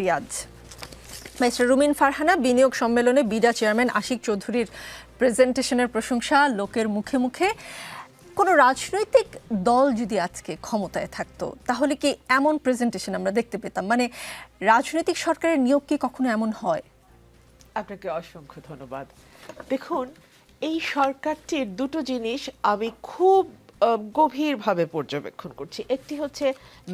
Riaz mister রুমিন ফারহানা, বিনিয়োগ সম্মেলনে BIDA chairman Ashiq চৌধুরীর প্রেজেন্টেশনের প্রশংসা লোকের মুখে মুখে। কোনো রাজনৈতিক দল যদি আজকে ক্ষমতায় থাকতো, তাহলে কি এমন প্রেজেন্টেশন আমরা দেখতে পেতাম? মানে রাজনৈতিক সরকারের নিয়োগ কি কখনো এমন হয়? আপনাকে অসংখ্য ধন্যবাদ। দেখুন, এই সরকারটির দুটো জিনিস আমি খুব গভীরভাবে পর্যবেক্ষণ করছি। একটি হচ্ছে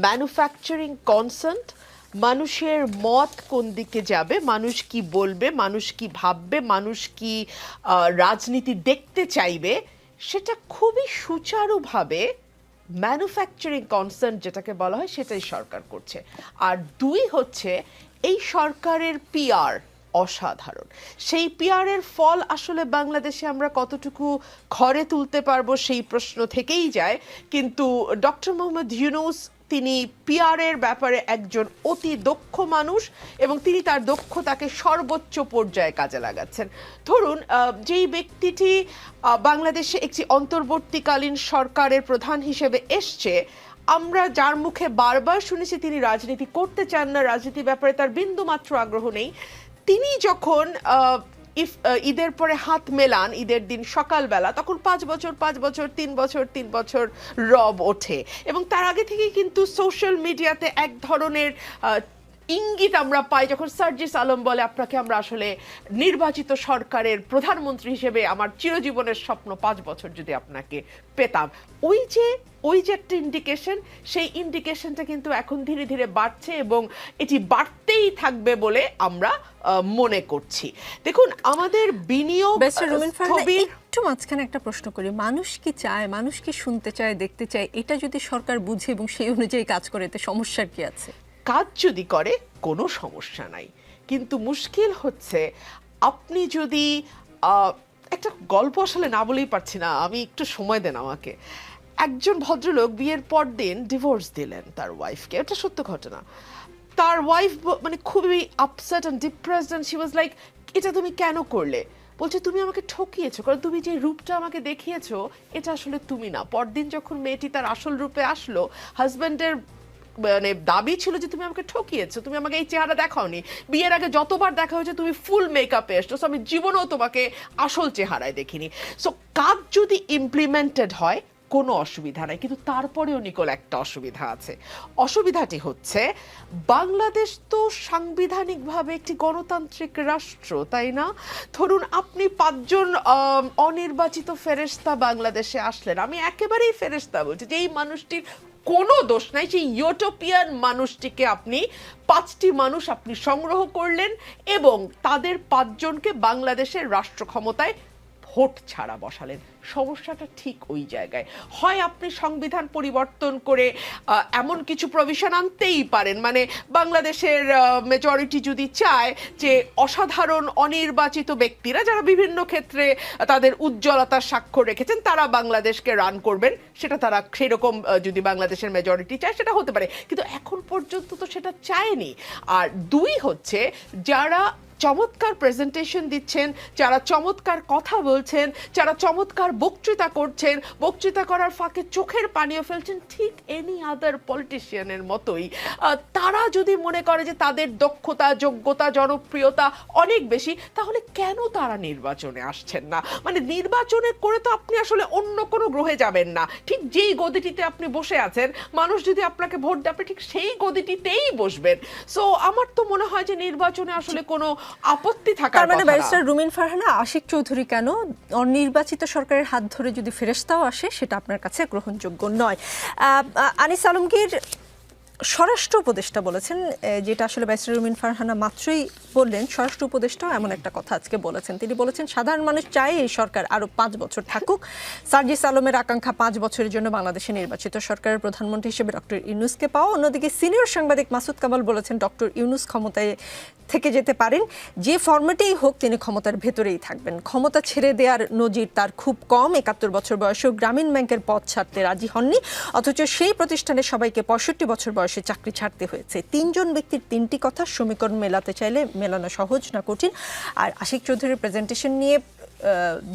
ম্যানুফ্যাকচারিং কনসেন্ট মানুষের মত কোন দিকে যাবে? মানুষ কি বলবে? মানুষ কি ভাববে? মানুষ কি রাজনীতি দেখতে চাইবে? সেটা খুবই সুচারুভাবে ম্যানুফ্যাকচারিং কনসার্ন যেটাকে বলা হয়, সেটাই সরকার করছে। আর দুই হচ্ছে, এই সরকারের পিআর অসাধারণ। সেই পিআরের ফল আসলে বাংলাদেশে আমরা কতটুকু ঘরে তুলতে পারব সেই প্রশ্ন থেকেই যায়। কিন্তু ডক্টর মোহাম্মদ ইউনুস তিনি পিআরের ব্যাপারে একজন অতি দক্ষ মানুষ এবং তিনি তার দক্ষতাকে সর্বোচ্চ পর্যায়ে কাজে লাগাচ্ছেন। ধরুন যেই ব্যক্তিটি বাংলাদেশে একটি অন্তর্বর্তীকালীন সরকারের প্রধান হিসেবে এসছে, আমরা যার মুখে বারবার শুনেছি তিনি রাজনীতি করতে চান না, রাজনীতির ব্যাপারে তার বিন্দু মাত্র আগ্রহ নেই। তিনি যখন ইফ ঈদের পরে হাত মেলান, ঈদের দিন সকালবেলা, তখন পাঁচ বছর পাঁচ বছর, তিন বছর তিন বছর রব ওঠে। এবং তার আগে থেকেই কিন্তু সোশ্যাল মিডিয়াতে এক ধরনের ইঙ্গিত আমরা পাই যখন সার্জিস আলম বলে আপনাকে আমরা আসলে নির্বাচিত সরকারের প্রধানমন্ত্রী হিসেবে আমার চিরজীবনের স্বপ্ন পাঁচ বছর যদি আপনাকে পেতাম। ওই যে ওই যে একটা ইন্ডিকেশন সেই ইন্ডিকেশনটা কিন্তু এখন ধীরে ধীরে বাড়ছে এবং এটি বাড়তেই থাকবে বলে আমরা মনে করছি। দেখুন আমাদের বিনিয়োগ একটু মাঝখানে একটা প্রশ্ন করি। মানুষ কি চায় মানুষ কি শুনতে চায় দেখতে চায়? এটা যদি সরকার বুঝে এবং সেই অনুযায়ী কাজ করে এতে সমস্যার কি আছে? কাজ যদি করে, কোনো সমস্যা নাই। কিন্তু মুশকিল হচ্ছে, আপনি যদি একটা গল্প আসলে না বলেই পারছি না, আমি একটু সময় দেন আমাকে। একজন ভদ্রলোক বিয়ের পর দিন ডিভোর্স দিলেন তার ওয়াইফকে এটা সত্য ঘটনা। তার ওয়াইফ মানে খুবই upset and depressed and she was like এটা তুমি কেন করলে? বলছে, তুমি আমাকে ঠকিয়েছো, কারণ তুমি যে রূপটা আমাকে দেখিয়েছো, এটা আসলে তুমি না। পরদিন যখন মেয়েটি তার আসল রূপে আসলো হাজব্যান্ডের মানে দাবি ছিল যে তুমি আমাকে ঠকিয়েছো, তুমি আমাকে এই চেহারা দেখাওনি। বিয়ের আগে যতবার দেখা হয়েছে তুমি ফুল মেকআপে এসছো সো আমি জীবনেও তোমাকে আসল চেহারায় দেখিনি। সো কাজ যদি ইমপ্লিমেন্টেড হয়, কোনো অসুবিধা নাই, কিন্তু তারপরেও নিকল একটা অসুবিধা আছে। অসুবিধাটি হচ্ছে, বাংলাদেশ তো সাংবিধানিকভাবে একটি গণতান্ত্রিক রাষ্ট্র, তাই না? ধরুন আপনি পাঁচজন অনির্বাচিত ফেরেশতা বাংলাদেশে আসলেন, আমি একেবারেই ফেরেশতা বলছি যে এই মানুষটির কোনো দোষ নাই সেই ইউটোপিয়ান মানুষটিকে আপনি, পাঁচটি মানুষ আপনি সংগ্রহ করলেন এবং তাদের পাঁচজনকে বাংলাদেশের রাষ্ট্র ক্ষমতায় ভোট ছাড়া বসালেন। সমস্যাটা ঠিক ওই জায়গায়। হয় আপনি সংবিধান পরিবর্তন করে এমন কিছু প্রভিশন আনতেই পারেন। মানে বাংলাদেশের মেজরিটি যদি চায় যে অসাধারণ, অনির্বাচিত ব্যক্তিরা যারা বিভিন্ন ক্ষেত্রে তাদের উজ্জ্বলতার স্বাক্ষর রেখেছেন, তারা বাংলাদেশকে রান করবেন। সেটা তারা সেরকম যদি বাংলাদেশের মেজরিটি চায়, সেটা হতে পারে। কিন্তু এখন পর্যন্ত তো সেটা চায়নি। আর দুই হচ্ছে, যারা চমৎকার প্রেজেন্টেশন দিচ্ছেন, যারা চমৎকার কথা বলছেন, যারা চমৎকার বক্তৃতা করছেন, বক্তৃতা করার ফাঁকে চোখের পানিও ফেলছেন ঠিক এনি আদার পলিটিশিয়ানের মতোই। তারা যদি মনে করে যে তাদের দক্ষতা, যোগ্যতা, জনপ্রিয়তা অনেক বেশি, তাহলে কেন তারা নির্বাচনে আসছেন না? মানে নির্বাচনে করে তো আপনি আসলে অন্য কোনো গ্রহে যাবেন না। ঠিক যেই গদিটিতে আপনি বসে আছেন, মানুষ যদি আপনাকে ভোট আপনি ঠিক সেই গদিটিতেই বসবেন। সো আমার তো মনে হয় যে নির্বাচনে আসলে কোনো আপত্তি থাকার মানে ব্যারিস্টার রুমিন ফারহানা আশিক চৌধুরী কেন অনির্বাচিত সরকারের হাত ধরে যদি ফেরেস্তাও আসে সেটা আপনার কাছে গ্রহণযোগ্য নয়। আহ, আনিস আলমগীর স্বরাষ্ট্র উপদেষ্টা বলেছেন যেটা আসলে ব্যারিস্টার রুমিন ফারহানা মাত্রই বললেন, স্বরাষ্ট্র উপদেষ্টাও এমন একটা কথা আজকে বলেছেন। তিনি বলেছেন, সাধারণ মানুষ চায় এই সরকার আরও পাঁচ বছর থাকুক। সার্জিস আলমের আকাঙ্ক্ষা পাঁচ বছরের জন্য বাংলাদেশে নির্বাচিত সরকারের প্রধানমন্ত্রী হিসেবে ডক্টর ইউনুসকে পাওয়া। অন্যদিকে সিনিয়র সাংবাদিক মাসুদ কামাল বলেছেন, ডক্টর ইউনুস ক্ষমতায় থেকে যেতে পারেন। যে ফরম্যাটেই হোক, তিনি ক্ষমতার ভেতরেই থাকবেন। ক্ষমতা ছেড়ে দেওয়ার নজির তার খুব কম। একাত্তর বছর বয়সেও গ্রামীণ ব্যাংকের পথ ছাড়তে রাজি হননি। অথচ সেই প্রতিষ্ঠানে সবাইকে পঁয়ষট্টি বছর বয়সে চাকরি ছাড়তে হয়েছে। তিনজন ব্যক্তির তিনটি কথা সমীকরণ মেলাতে চাইলে মেলানো সহজ না কঠিন। আর আশিক চৌধুরীর প্রেজেন্টেশন নিয়ে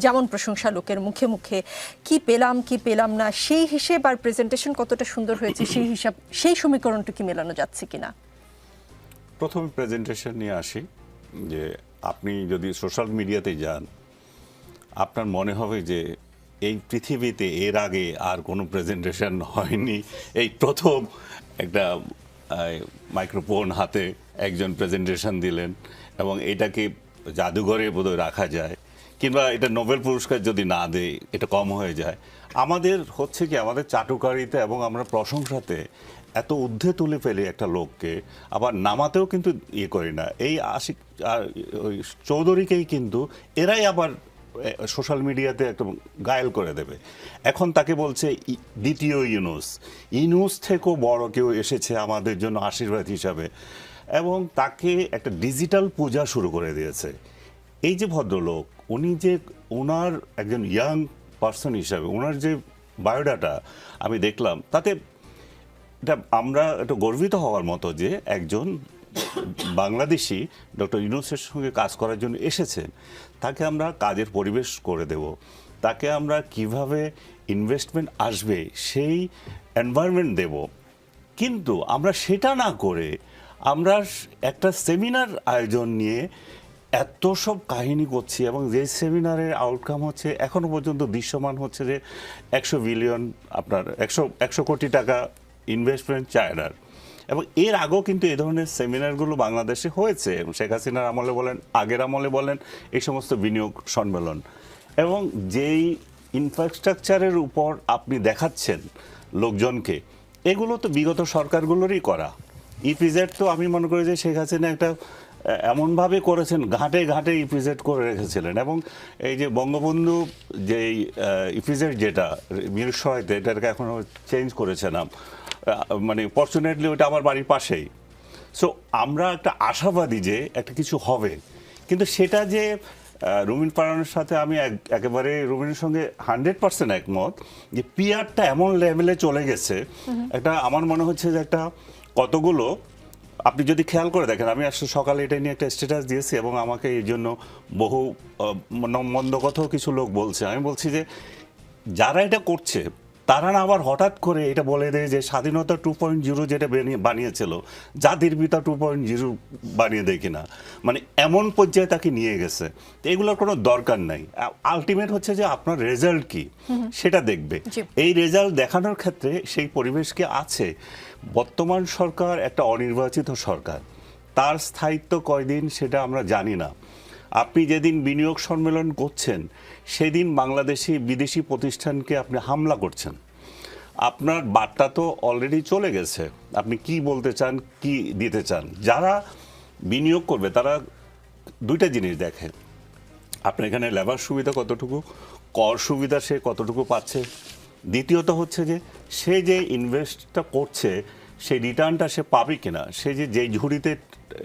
যেমন প্রশংসা লোকের মুখে মুখে, কি পেলাম কি পেলাম না? সেই হিসেব আর প্রেজেন্টেশন কতটা সুন্দর হয়েছে, সেই হিসাব, সেই সমীকরণটা কি মেলানো যাচ্ছে কিনা? প্রথম প্রেজেন্টেশন নিয়ে আসি, যে আপনি যদি সোশ্যাল মিডিয়াতে যান, আপনার মনে হবে যে এই পৃথিবীতে এর আগে আর কোনো প্রেজেন্টেশন হয়নি। এই প্রথম একটা মাইক্রোফোন হাতে একজন প্রেজেন্টেশন দিলেন এবং এটাকে জাদুঘরে বোধহয় রাখা যায় কিংবা এটা নোবেল পুরস্কার যদি না দেয়, এটা কম হয়ে যায়। আমাদের হচ্ছে কি, আমাদের চাটুকারিতে এবং আমরা প্রশংসাতে এত ঊর্ধ্বে তুলে ফেলি একটা লোককে, আবার নামাতেও কিন্তু ইয়ে করি না। এই আশিক ওই চৌধুরীকেই কিন্তু এরাই আবার সোশ্যাল মিডিয়াতে একদম গায়েল করে দেবে। এখন তাকে বলছে দ্বিতীয় ইউনুস। ইউনুস থেকেও বড় কেউ এসেছে আমাদের জন্য আশীর্বাদ হিসাবে। এবং তাকে একটা ডিজিটাল পূজা শুরু করে দিয়েছে। এই যে ভদ্রলোক, উনি যে ওনার একজন ইয়াং পার্সন হিসাবে, ওনার যে বায়োডাটা আমি দেখলাম, তাতে এটা আমরা একটু গর্বিত হওয়ার মতো যে একজন বাংলাদেশি ডক্টর ইউনুসের সঙ্গে কাজ করার জন্য এসেছেন, তাকে আমরা কাজের পরিবেশ করে দেব। তাকে আমরা কীভাবে ইনভেস্টমেন্ট আসবে, সেই এনভায়রনমেন্ট দেব। কিন্তু আমরা সেটা না করে আমরা একটা সেমিনার আয়োজন নিয়ে এত সব কাহিনী করছি এবং যে সেমিনারের আউটকাম হচ্ছে এখনও পর্যন্ত দৃশ্যমান হচ্ছে যে একশো বিলিয়ন আপনার একশো একশো কোটি টাকা ইনভেস্টমেন্ট চায়নার। এবং এর আগেও কিন্তু এই ধরনের সেমিনারগুলো বাংলাদেশে হয়েছে। শেখ হাসিনার আমলে বলেন, আগের আমলে বলেন, এই সমস্ত বিনিয়োগ সম্মেলন। এবং যেই ইনফ্রাস্ট্রাকচারের উপর আপনি দেখাচ্ছেন লোকজনকে, এগুলো তো বিগত সরকারগুলোরই করা। ইপিজেড তো আমি মনে করি যে শেখ হাসিনা একটা এমনভাবে করেছেন, ঘাটে ঘাটে ইপিজেড করে রেখেছিলেন। এবং এই যে বঙ্গবন্ধু যে ইপিজেড যেটা, মিরসরাইতে, এটাকে এখন চেঞ্জ করেছে নাম। মানে ফর্চুনেটলি ওটা আমার বাড়ির পাশেই। সো আমরা একটা আশাবাদী যে একটা কিছু হবে। কিন্তু সেটা যে রুমিন পারানোর সাথে আমি এক- একেবারে রুমিনের সঙ্গে হান্ড্রেড পার্সেন্ট একমত যে পিয়ারটা এমন লেভেলে চলে গেছে, একটা আমার মনে হচ্ছে যে একটা কতগুলো, আপনি যদি খেয়াল করে দেখেন, আমি আসলে সকালে এটা নিয়ে একটা স্ট্যাটাস দিয়েছি এবং আমাকে এই জন্য বহু মন- মন্দ কথাও কিছু লোক বলছে। আমি বলছি যে, যারা এটা করছে তারা না আবার হঠাৎ করে এটা বলে দেয় যে স্বাধীনতা টু পয়েন্ট জিরো যেটা বানিয়ে- বানিয়েছিল জাতির পিতা টু পয়েন্ট জিরো বানিয়ে দেয় কিনা। মানে এমন পর্যায়ে তাকে নিয়ে গেছে। তো এগুলোর কোনো দরকার নাই। আলটিমেট হচ্ছে যে আপনার রেজাল্ট কি সেটা দেখবে। এই রেজাল্ট দেখানোর ক্ষেত্রে সেই পরিবেশকে আছে? বর্তমান সরকার একটা অনির্বাচিত সরকার। তার স্থায়িত্ব কয়দিন সেটা আমরা জানি না। আপনি যেদিন বিনিয়োগ সম্মেলন করছেন, সেদিন বাংলাদেশি বিদেশি প্রতিষ্ঠানকে আপনি হামলা করছেন। আপনার বার্তা তো অলরেডি চলে গেছে। আপনি কি বলতে চান, কি দিতে চান? যারা বিনিয়োগ করবে, তারা দুইটা জিনিস দেখে। আপনার এখানে লেবার সুবিধা কতটুকু, কর সুবিধা সে কতটুকু পাচ্ছে? দ্বিতীয়ত হচ্ছে যে, সে যে ইনভেস্টটা করছে সেই রিটার্নটা সে পাবে কিনা? সে যে, যেই ঝুড়িতে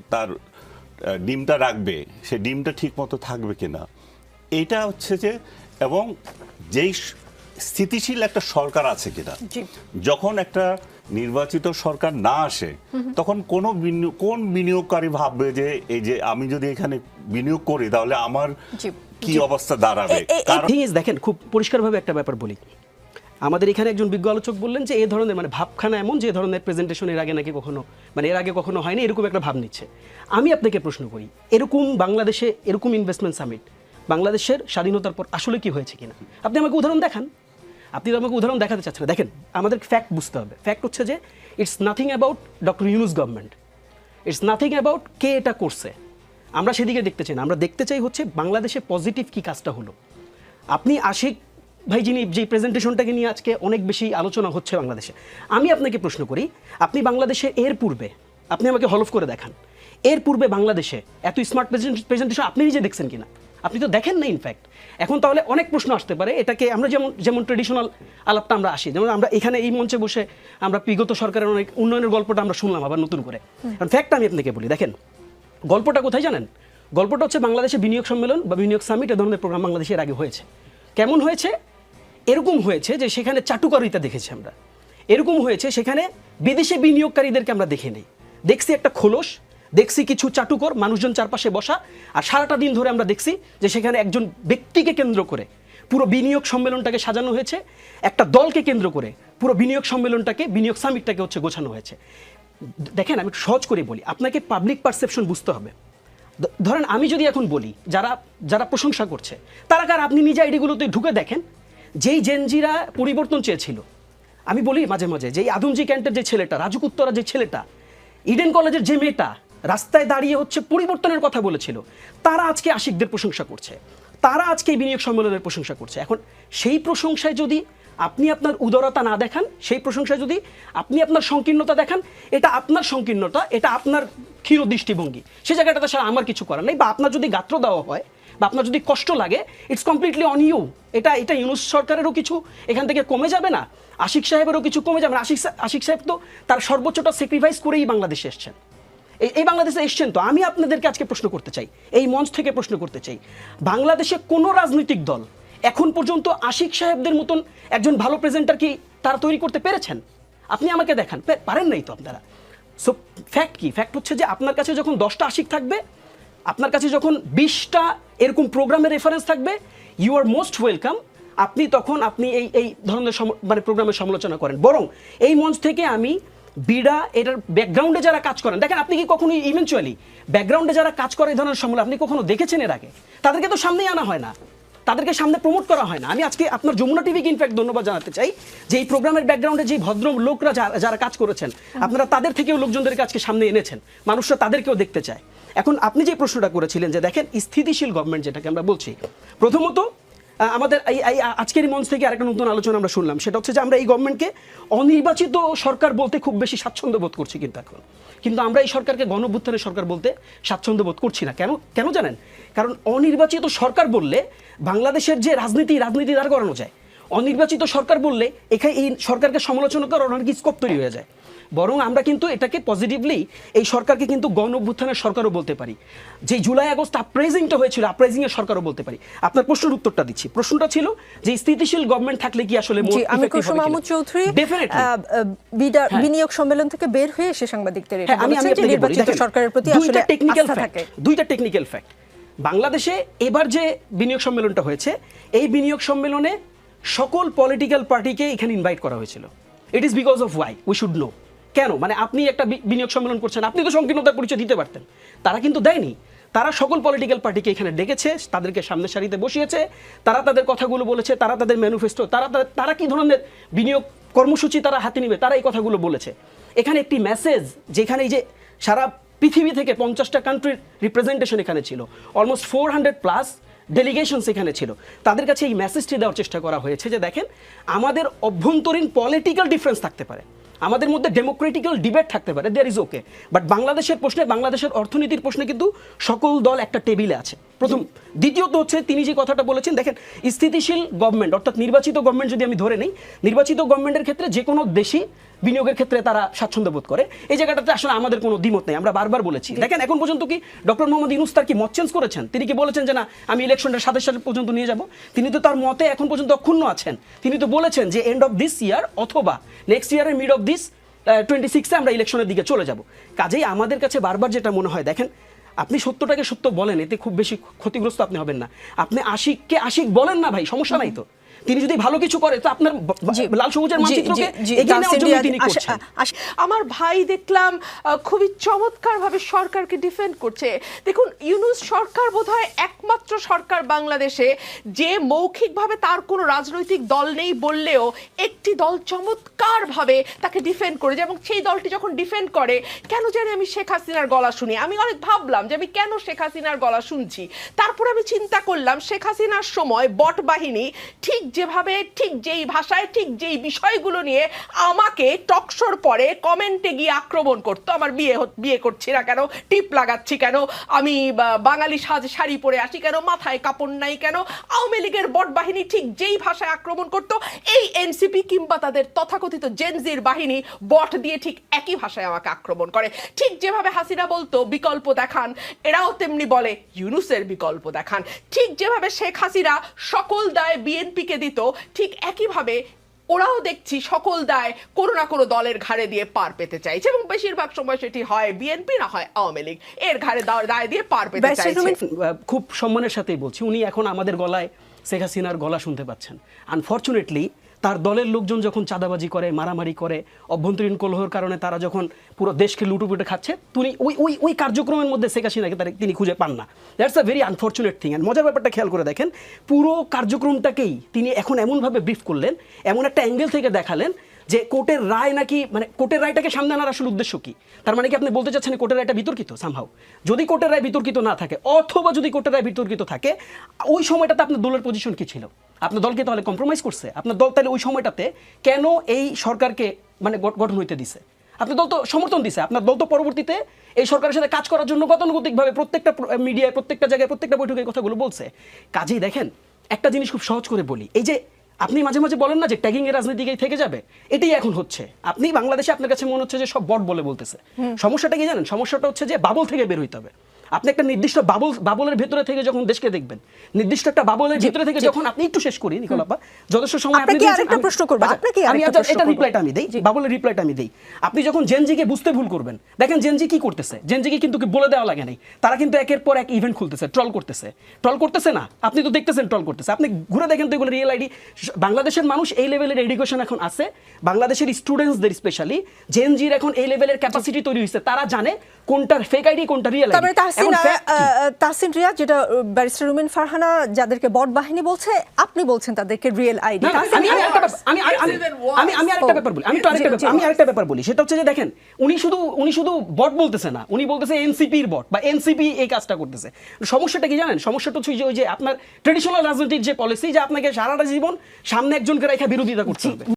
তার ডিমটা রাখবে সে ডিমটা ঠিক মতো থাকবে কিনা। এটা হচ্ছে যে এবং যেই স্থিতিশীল একটা সরকার আছে কিনা। যখন একটা নির্বাচিত সরকার না আসে তখন কোন কোন বিনিয়োগকারী ভাববে যে এই যে আমি যদি এখানে বিনিয়োগ করি তাহলে আমার কি অবস্থা দাঁড়াবে? দেখেন খুব পরিষ্কারভাবে একটা ব্যাপার বলি। আমাদের এখানে একজন বিজ্ঞ আলোচক বললেন যে এই ধরনের মানে ভাবখানা এমন যে ধরনের প্রেজেন্টেশন এর আগে নাকি কখনো মানে এর আগে কখনো হয়নি, এরকম একটা ভাব নিচ্ছে। আমি আপনাকে প্রশ্ন করি, এরকম বাংলাদেশে এরকম ইনভেস্টমেন্ট সামিট বাংলাদেশের স্বাধীনতার পর আসলে কি হয়েছে কিনা? আপনি আমাকে উদাহরণ দেখান। আপনি আমাকে উদাহরণ দেখাতে চাচ্ছেন দেখেন, আমাদের ফ্যাক্ট বুঝতে হবে। ফ্যাক্ট হচ্ছে যে it's nothing about doctor Yunus government it's nothing about কে এটা করছে। আমরা সেদিকে দেখতে চাই না। আমরা দেখতে চাই হচ্ছে বাংলাদেশে পজিটিভ কি কাজটা হলো। আপনি আশিক ভাই যিনি যে প্রেজেন্টেশনটাকে নিয়ে আজকে অনেক বেশি আলোচনা হচ্ছে বাংলাদেশে আমি আপনাকে প্রশ্ন করি আপনি বাংলাদেশে এর পূর্বে আপনি আমাকে হলফ করে দেখান এর পূর্বে বাংলাদেশে এত স্মার্ট প্রেজেন্টেশন আপনি নিজে দেখছেন কিনা? আপনি তো দেখেন না ইনফ্যাক্ট এখন তাহলে অনেক প্রশ্ন আসতে পারে এটাকে আমরা যেমন যেমন ট্রেডিশনাল আলাপটা আমরা আসি যেমন আমরা এখানে এই মঞ্চে বসে আমরা বিগত সরকারের অনেক উন্নয়নের গল্পটা আমরা শুনলাম আবার নতুন করে। কারণ ফ্যাক্ট আমি আপনাকে বলি দেখেন গল্পটা কোথায় জানেন? গল্পটা হচ্ছে বাংলাদেশে বিনিয়োগ সম্মেলন বা বিনিয়োগ সামিট এ ধরনের প্রোগ্রাম বাংলাদেশের আগে হয়েছে। কেমন হয়েছে? এরকম হয়েছে যে সেখানে চাটুকারিতা দেখেছি আমরা। এরকম হয়েছে সেখানে বিদেশে বিনিয়োগকারীদেরকে আমরা দেখে নিই। দেখছি একটা খোলস, দেখছি কিছু চাটুকর, মানুষজন চারপাশে বসা, আর সারাটা দিন ধরে আমরা দেখছি যে সেখানে একজন ব্যক্তিকে কেন্দ্র করে পুরো বিনিয়োগ সম্মেলনটাকে সাজানো হয়েছে, একটা দলকে কেন্দ্র করে পুরো বিনিয়োগ সম্মেলনটাকে, বিনিয়োগ সামিটটাকে হচ্ছে গোছানো হয়েছে। দেখেন, আমি একটু সহজ করে বলি, আপনাকে পাবলিক পারসেপশন বুঝতে হবে। ধরেন আমি যদি এখন বলি, যারা যারা প্রশংসা করছে, তারা কার আপনি নিজে আইডিগুলোতে ঢুকে দেখেন? যেই জেনজিরা পরিবর্তন চেয়েছিল। আমি বলি মাঝে মাঝে যে আদমজি ক্যান্টের যে ছেলেটা রাজুক উত্তরা যে ছেলেটা ইডেন কলেজের যে মেয়েটা রাস্তায় দাঁড়িয়ে হচ্ছে পরিবর্তনের কথা বলেছিল, তারা আজকে আশিকদের প্রশংসা করছে। তারা আজকে বিনিয়োগ সম্মেলনের প্রশংসা করছে। এখন সেই প্রশংসায় যদি আপনি আপনার উদারতা না দেখান, সেই প্রশংসায় যদি আপনি আপনার সংকীর্ণতা দেখান, এটা আপনার সংকীর্ণতা, এটা আপনার ক্ষীর দৃষ্টিভঙ্গি সে জায়গাটাতে স্যার আমার কিছু করার নেই, বা আপনার যদি গাত্র দেওয়া হয় বা আপনার যদি কষ্ট লাগে ইটস কমপ্লিটলি অন ইউ এটা এটা ইউনুস সরকারেরও কিছু, এখান থেকে কমে যাবে না। আশিক সাহেবেরও কিছু কমে যাবে না। আশিক আশিক সাহেব তো তার সর্বোচ্চটা স্যাক্রিফাইস করেই বাংলাদেশে এসছেন। এই- এই বাংলাদেশে এসছেন তো। আমি আপনাদেরকে আজকে প্রশ্ন করতে চাই। এই মঞ্চ থেকে প্রশ্ন করতে চাই। বাংলাদেশে কোনো রাজনৈতিক দল এখন পর্যন্ত আশিক সাহেবদের মতন একজন ভালো প্রেজেন্টার কি তারা তৈরি করতে পেরেছেন? আপনি আমাকে দেখান। পারেন নাই তো আপনারা? সো ফ্যাক্ট কি? ফ্যাক্ট হচ্ছে যে আপনার কাছে যখন দশটা আশিক থাকবে, আপনার কাছে যখন বিশটা এরকম প্রোগ্রামের রেফারেন্স থাকবে। ইউ আর মোস্ট ওয়েলকাম আপনি তখন আপনি এই এই ধরনের মানে প্রোগ্রামের সমালোচনা করেন। বরং এই মঞ্চ থেকে আমি বিড়া, এটার ব্যাকগ্রাউন্ডে যারা কাজ করেন, দেখেন আপনি কি কখনো ইভেনচুয়ালি ব্যাকগ্রাউন্ডে যারা কাজ করে এই ধরনের সমালোচনা আপনি কখনো দেখেছেন এর আগে? তাদেরকে তো সামনেই আনা হয় না। তাদেরকে সামনে প্রমোট করা হয় না। আমি আজকে আপনার যমুনা টিভিকে ইনফ্যাক্ট ধন্যবাদ জানাতে চাই যে এই প্রোগ্রামের ব্যাকগ্রাউন্ডে যে ভদ্র লোকরা যারা কাজ করেছেন আপনারা তাদের থেকেও লোকজনদেরকে আজকে সামনে এনেছেন। মানুষরা তাদেরকেও দেখতে চায়। এখন আপনি যে প্রশ্নটা করেছিলেন যে দেখেন স্থিতিশীল গভর্নমেন্ট যেটাকে আমরা বলছি প্রথমত আমাদের এই আজকের মঞ্চ থেকে আরেকটা নতুন আলোচনা আমরা শুনলাম। সেটা হচ্ছে যে আমরা এই গভর্নমেন্টকে অনির্বাচিত সরকার বলতে খুব বেশি স্বাচ্ছন্দ্য বোধ করছি কিন্তু এখন। কিন্তু আমরা এই সরকারকে গণভ্যুত্থানের সরকার বলতে স্বাচ্ছন্দ্য বোধ করছি না। কেন কেন জানেন? কারণ অনির্বাচিত সরকার বললে বাংলাদেশের যে রাজনীতি রাজনীতি দাঁড় করানো যায়। অনির্বাচিত সরকার বললে এখানে এই সরকারকে সমালোচনা করার অনেক স্কোপ তৈরি হয়ে যায়। বরং আমরা কিন্তু এটাকে পজিটিভলি এই সরকারকে কিন্তু গণ অভ্যুত্থানের সরকারও বলতে পারি। যে জুলাই আগস্ট আপরাইজিংটা হয়েছিল আপরাইজিং এর সরকারও বলতে পারি। আপনার প্রশ্নের উত্তরটা দিচ্ছি। প্রশ্নটা ছিল যে স্থিতিশীল গভর্নমেন্ট থাকলে কি আসলে আমি কুসুম মাহমুদ চৌধুরী হ্যাঁ। বিনিয়োগ সম্মেলন থেকে বের হয়ে এসে সাংবাদিকদের হ্যাঁ আমি নির্বাচিত সরকারের প্রতি দুইটা আসলে টেকনিক্যাল ফ্যাক্ট দুইটা টেকনিক্যাল ফ্যাক্ট বাংলাদেশে এবার যে বিনিয়োগ সম্মেলনটা হয়েছে এই বিনিয়োগ সম্মেলনে সকল পলিটিক্যাল পার্টিকে এখানে ইনভাইট করা হয়েছিল। It is because of why we should know কেন? মানে আপনি একটা বিনিয়োগ সম্মেলন করছেন, আপনি তো সংকীর্ণতার পরিচয় দিতে পারতেন। তারা কিন্তু দেয়নি। তারা সকল পলিটিক্যাল পার্টিকে এখানে ডেকেছে, তাদেরকে সামনের সারিতে বসিয়েছে, তারা তাদের কথাগুলো বলেছে, তারা তাদের ম্যানিফেস্টো তারা তারা কি ধরনের বিনিয়োগ কর্মসূচি তারা হাতে নিবে, তারা এই কথাগুলো বলেছে। এখানে একটি মেসেজ যেখানে এই যে সারা পৃথিবী থেকে পঞ্চাশটা কান্ট্রির রিপ্রেজেন্টেশন এখানে ছিল। Almost four hundred plus delegations এখানে ছিল। তাদের কাছে এই মেসেজটি দেওয়ার চেষ্টা করা হয়েছে যে দেখেন, আমাদের অভ্যন্তরীণ পলিটিক্যাল ডিফারেন্স থাকতে পারে। আমাদের মধ্যে ডেমোক্রেটিক্যাল ডিবেট থাকতে পারে দেয়ার ইজ ওকে বাট বাংলাদেশের প্রশ্নে, বাংলাদেশের অর্থনীতির প্রশ্নে কিন্তু সকল দল একটা টেবিলে আছে। প্রথম দ্বিতীয়ত হচ্ছে তিনি যে কথাটা বলেছেন দেখেন স্থিতিশীল গভর্নমেন্ট অর্থাৎ নির্বাচিত গভর্নমেন্ট যদি আমি ধরে নিই নির্বাচিত গভর্নমেন্টের ক্ষেত্রে যে কোনো দেশই বিনিয়োগের ক্ষেত্রে তারা স্বাচ্ছন্দ্য বোধ করে। এই জায়গাটাতে আসলে আমাদের কোনো দ্বিমত নেই আমরা বারবার বলেছি। দেখেন এখন পর্যন্ত কি ডক্টর মোহাম্মদ ইউনুস তার কি মত চেঞ্জ করেছেন? তিনি কি বলেছেন যে না আমি ইলেকশনটা সাথে সাথে পর্যন্ত নিয়ে যাব? তিনি তো তার মতে এখন পর্যন্ত অক্ষুণ্ণ আছেন। তিনি তো বলেছেন যে এন্ড অফ দিস ইয়ার অথবা নেক্সট ইয়ারের মিড অফ দিস টোয়েন্টি সিক্সে আমরা ইলেকশনের দিকে চলে যাব। কাজেই আমাদের কাছে বারবার যেটা মনে হয় দেখেন আপনি সত্যটাকে সত্য বলেন, এতে খুব বেশি ক্ষতিগ্রস্ত আপনি হবেন না। আপনি আশিককে আশিক বলেন না ভাই, সমস্যা নাই তো। তিনি যদি ভালো কিছু করে তো আপনার। লাল সবুজের মানচিত্রকে এগিয়ে নেওয়ার জন্য তিনি করছেন। আমার ভাই দেখলাম খুবই চমৎকারভাবে সরকারকে ডিফেন্ড করছে। দেখুন ইউনুস সরকার বোধহয় একমাত্র সরকার বাংলাদেশে যে মৌখিকভাবে তার কোনো রাজনৈতিক দল নেই বললেও একটি দল চমৎকারভাবে তাকে ডিফেন্ড করেছে এবং সেই দলটি যখন ডিফেন্ড করে কেন জানি আমি শেখ হাসিনার গলা শুনি। আমি অনেক ভাবলাম যে আমি কেন শেখ হাসিনার গলা শুনছি। তারপর আমি চিন্তা করলাম শেখ হাসিনার সময় বট বাহিনী ঠিক যেভাবে, ঠিক যেই ভাষায়, ঠিক যেই বিষয়গুলো নিয়ে আমাকে টকশোর পরে কমেন্টে গিয়ে আক্রমণ করতো। আমার বিয়ে বিয়ে করছি না কেন? টিপ লাগাচ্ছি কেন? আমি বাঙালি সাজ শাড়ি পরে আসি কেন? মাথায় কাপড় নাই কেন? আওয়ামী লীগের বট বাহিনী ঠিক যেই ভাষায় আক্রমণ করতো, এই এনসিপি কিংবা তাদের তথাকথিত জেনজির বাহিনী বট দিয়ে ঠিক একই ভাষায় আমাকে আক্রমণ করে। ঠিক যেভাবে হাসিনা বলতো, বিকল্প দেখান। এরাও তেমনি বলে, ইউনুসের বিকল্প দেখান। ঠিক যেভাবে শেখ হাসিনা সকল দায় বিএনপিকে দিত ঠিক একইভাবে ওরাও দেখছি সকল দায় কোনো না কোনো দলের ঘাড়ে দিয়ে পার পেতে চাইছে এবং বেশিরভাগ সময় সেটি হয় বিএনপি না হয় আওয়ামী লীগ। এর ঘাড়ে দায় দায় পার পেতে চাইছে। খুব সম্মানের সাথেই বলছি উনি এখন আমাদের গলায় শেখ হাসিনার গলা শুনতে পাচ্ছেন। আনফর্চুনেটলি তার দলের লোকজন যখন চাঁদাবাজি করে, মারামারি করে, অভ্যন্তরীণ কলহর কারণে তারা যখন পুরো দেশকে লুটুপুটে খাচ্ছে, তিনি ওই ওই ওই কার্যক্রমের মধ্যে শেখ হাসিনাকে তারা তিনি খুঁজে পান না। That's a very unfortunate thing and মজার ব্যাপারটা খেয়াল করে দেখেন, পুরো কার্যক্রমটাকেই তিনি এখন এমনভাবে ব্রিফ করলেন, এমন একটা অ্যাঙ্গেল থেকে দেখালেন যে কোর্টের রায় নাকি মানে কোর্টের রায়টাকে সামনে আনার আসলে উদ্দেশ্য কি? তার মানে কি আপনি বলতে চাচ্ছেন কোর্টের রায়টা বিতর্কিত সামহাও যদি কোর্টের রায় বিতর্কিত না থাকে, অথবা যদি কোর্টের রায় বিতর্কিত থাকে, ওই সময়টাতে আপনার দলের পজিশন কি ছিল? আপনার দলকে তাহলে কম্প্রোমাইজ করছে? আপনার দল তাহলে ওই সময়টাতে কেন এই সরকারকে মানে গঠন হইতে দিছে? আপনার দল তো সমর্থন দিছে। আপনার দল তো পরবর্তীতে এই সরকারের সাথে কাজ করার জন্য গতানুগতিকভাবে প্রত্যেকটা মিডিয়ায় প্রত্যেকটা জায়গায় প্রত্যেকটা বৈঠকে কথাগুলো বলছে। কাজেই দেখেন, একটা জিনিস খুব সহজ করে বলি। এই যে আপনি মাঝে মাঝে বলেন না যে ট্যাগিং এর রাজনীতিকেই থেকে যাবে? এটাই এখন হচ্ছে। আপনি বাংলাদেশে আপনার কাছে মনে হচ্ছে যে সব বট বলে বলতেছে। সমস্যাটা কি জানেন? সমস্যাটা হচ্ছে যে বাবল থেকে বের হইতে হবে। আপনি একটা নির্দিষ্ট বাবল বাবলের ভেতরে থেকে যখন দেশকে দেখবেন নির্দিষ্ট একটা বাবলের ভিতরে থেকে যখন আপনি একটু শেষ করি নিকোলাপা যথেষ্ট সময় আপনি আরেকটা প্রশ্ন করব, আচ্ছা, আপনাকে আমি আচ্ছা, এটা। রিপ্লাইটা আমি দেই বাবলের রিপ্লাইটা আমি দেই। আপনি যখন জেনজিকে বুঝতে ভুল করবেন দেখেন জেনজি কি করতেছে? জেনজিকে কিন্তু কি বলে দেওয়া লাগে নাই। তারা কিন্তু একের পর এক ইভেন্ট খুলতেছে ট্রল করতেছে। ট্রল করতেছে না আপনি তো দেখতেছেন ট্রল করতেছে। আপনি ঘুরে দেখেন তো এগুলো রিয়েল আইডি বাংলাদেশের মানুষ এই লেভেলের এডুকেশন এখন আছে বাংলাদেশের স্টুডেন্টসদের স্পেশালি জেনজির এখন এই লেভেলের ক্যাপাসিটি তৈরি হয়েছে তারা জানে কোনটা ফেক আইডি কোনটা রিয়েল তারপরে তাহসিন রিয়া যেটা ব্যারিস্টার রুমিন ফারহানা যাদেরকে বট বাহিনী বলছে আপনি বলছেন তাদেরকে রিয়েল আইডি আমি আমি আরেকটা ব্যাপার- আমি আমি আমি- আমি আমি আরেকটা ব্যাপার বলি আমি তো আরেকটা ব্যাপার আমি আরেকটা ব্যাপার বলি সেটা হচ্ছে যে দেখেন উনি শুধু উনি শুধু বট বলতেছে না উনি বলতেছে এনসিপির বট বা এনসিপি এই কাজটা করতেছে। সমস্যাটা কি জানেন? সমস্যাটা হচ্ছে যে ওই যে আপনার ট্রেডিশনাল রাজনৈতিক যে পলিসি যে আপনাকে সারাটা জীবন সামনে একজনকে রেখে বিরোধিতা করতে হবে।